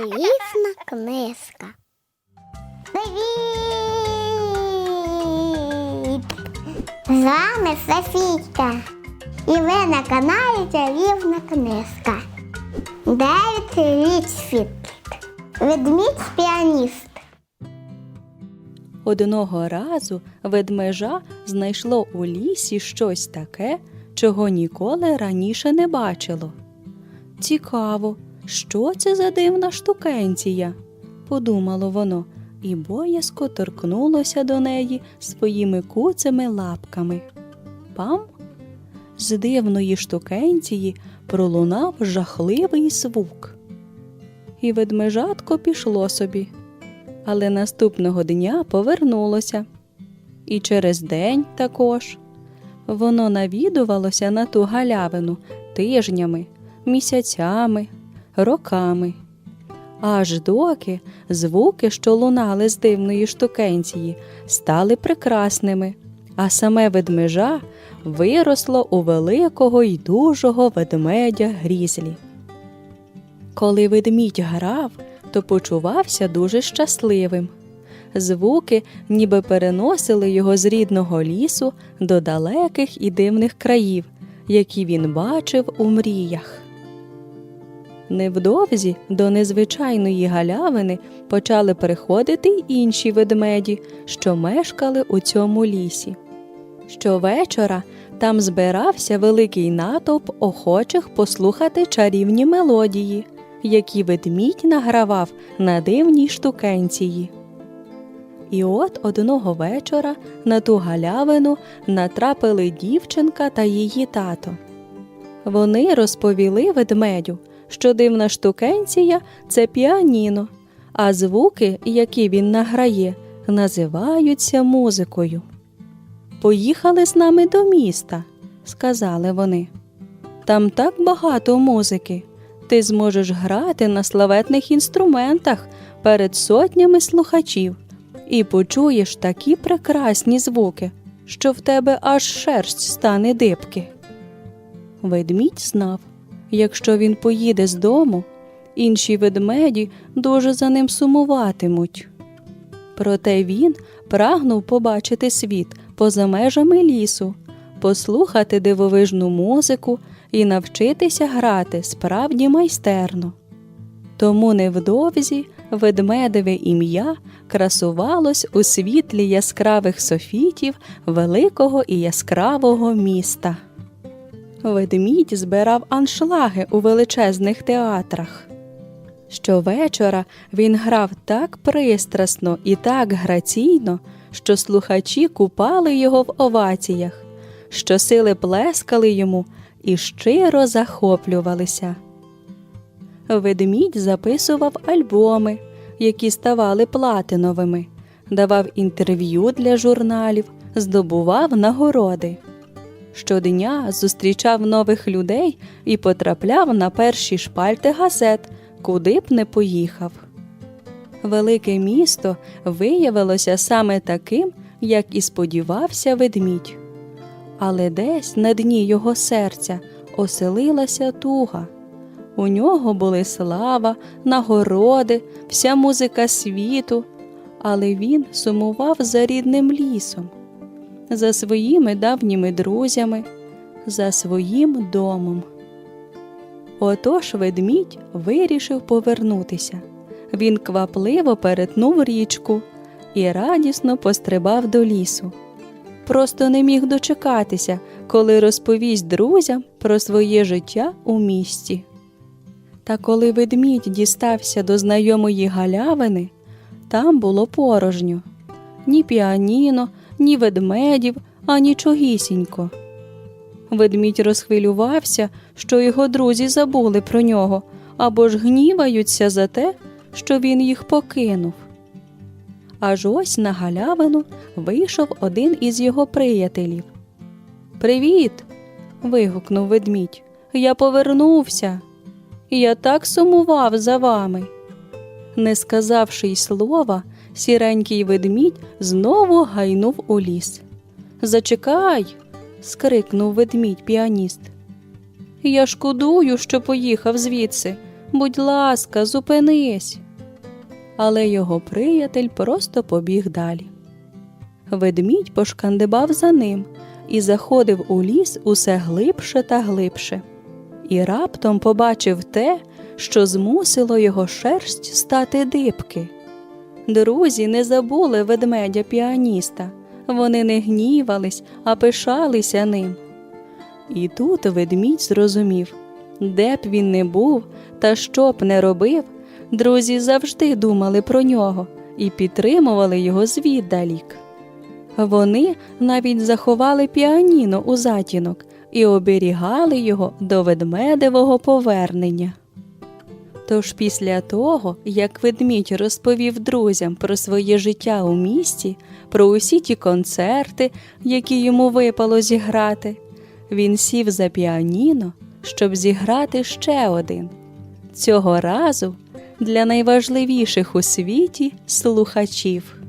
Чарівна книжка. Привіт! З вами Софійка. І ви на каналі Чарівна книжка. Девід Річфіт. Ведмідь піаніст. Одного разу ведмежа знайшло у лісі щось таке, чого ніколи раніше не бачило. Цікаво, що це за дивна штукенція, подумало воно, і боязко торкнулося до неї своїми куцими лапками. Пам! З дивної штукенції пролунав жахливий звук. І ведмежатко пішло собі але наступного дня повернулося. І через день також. Воно навідувалося на ту галявину тижнями, місяцями, роками. Аж доки звуки, що лунали з дивної штукенції, стали прекрасними, а саме ведмежа виросло у великого й дужого ведмедя грізлі. Коли ведмідь грав, то почувався дуже щасливим. Звуки ніби переносили його з рідного лісу до далеких і дивних країв, які він бачив у мріях. Невдовзі до незвичайної галявини почали приходити й інші ведмеді, що мешкали у цьому лісі. Щовечора там збирався великий натовп охочих послухати чарівні мелодії, які ведмідь награвав на дивній штукенції. І от одного вечора на ту галявину натрапили дівчинка та її тато. Вони розповіли ведмедю, що дивна штукенція це піаніно, а звуки, які він награє, називаються музикою. Поїхали з нами до міста, сказали вони. Там так багато музики. Ти зможеш грати на славетних інструментах перед сотнями слухачів і почуєш такі прекрасні звуки, що в тебе аж шерсть стане дибки. Ведмідь знав, якщо він поїде з дому, інші ведмеді дуже за ним сумуватимуть. Проте він прагнув побачити світ поза межами лісу, послухати дивовижну музику і навчитися грати справді майстерно. Тому невдовзі ведмедеве ім'я красувалось у світлі яскравих софітів великого і яскравого міста. Ведмідь збирав аншлаги у величезних театрах. Щовечора він грав так пристрасно і так граційно, що слухачі купали його в оваціях, що сили плескали йому і щиро захоплювалися. Ведмідь записував альбоми, які ставали платиновими, давав інтерв'ю для журналів, здобував нагороди. Щодня зустрічав нових людей і потрапляв на перші шпальти газет, куди б не поїхав. Велике місто виявилося саме таким, як і сподівався ведмідь. Але десь на дні його серця оселилася туга. У нього були слава, нагороди, вся музика світу, але він сумував за рідним лісом, за своїми давніми друзями, за своїм домом. Отож ведмідь вирішив повернутися. Він квапливо перетнув річку і радісно пострибав до лісу. Просто не міг дочекатися, коли розповість друзям про своє життя у місті. Та коли ведмідь дістався до знайомої галявини, там було порожньо ні піаніно, ні ведмедів, а нічогісінько. Ведмідь розхвилювався, що його друзі забули про нього або ж гніваються за те, що він їх покинув. Аж ось на галявину вийшов один із його приятелів. Привіт. вигукнув ведмідь. Я повернувся. Я так сумував за вами. Не сказавши й слова, сіренький ведмідь знову гайнув у ліс. Зачекай. скрикнув ведмідь піаніст. Я шкодую, що поїхав звідси, Будь ласка, зупинись. Але його приятель просто побіг далі. Ведмідь пошкандибав за ним і заходив у ліс усе глибше та глибше. І раптом побачив те, що змусило його шерсть стати дибки. Друзі не забули ведмедя піаніста. Вони не гнівались, а пишалися ним. І тут ведмідь зрозумів, де б він не був та що б не робив, друзі завжди думали про нього і підтримували його звіддалік. Вони навіть заховали піаніно у затінок і оберігали його до ведмедевого повернення. Тож після того, як ведмідь розповів друзям про своє життя у місті, про усі ті концерти, які йому випало зіграти, він сів за піаніно, щоб зіграти ще один. Цього разу для найважливіших у світі слухачів.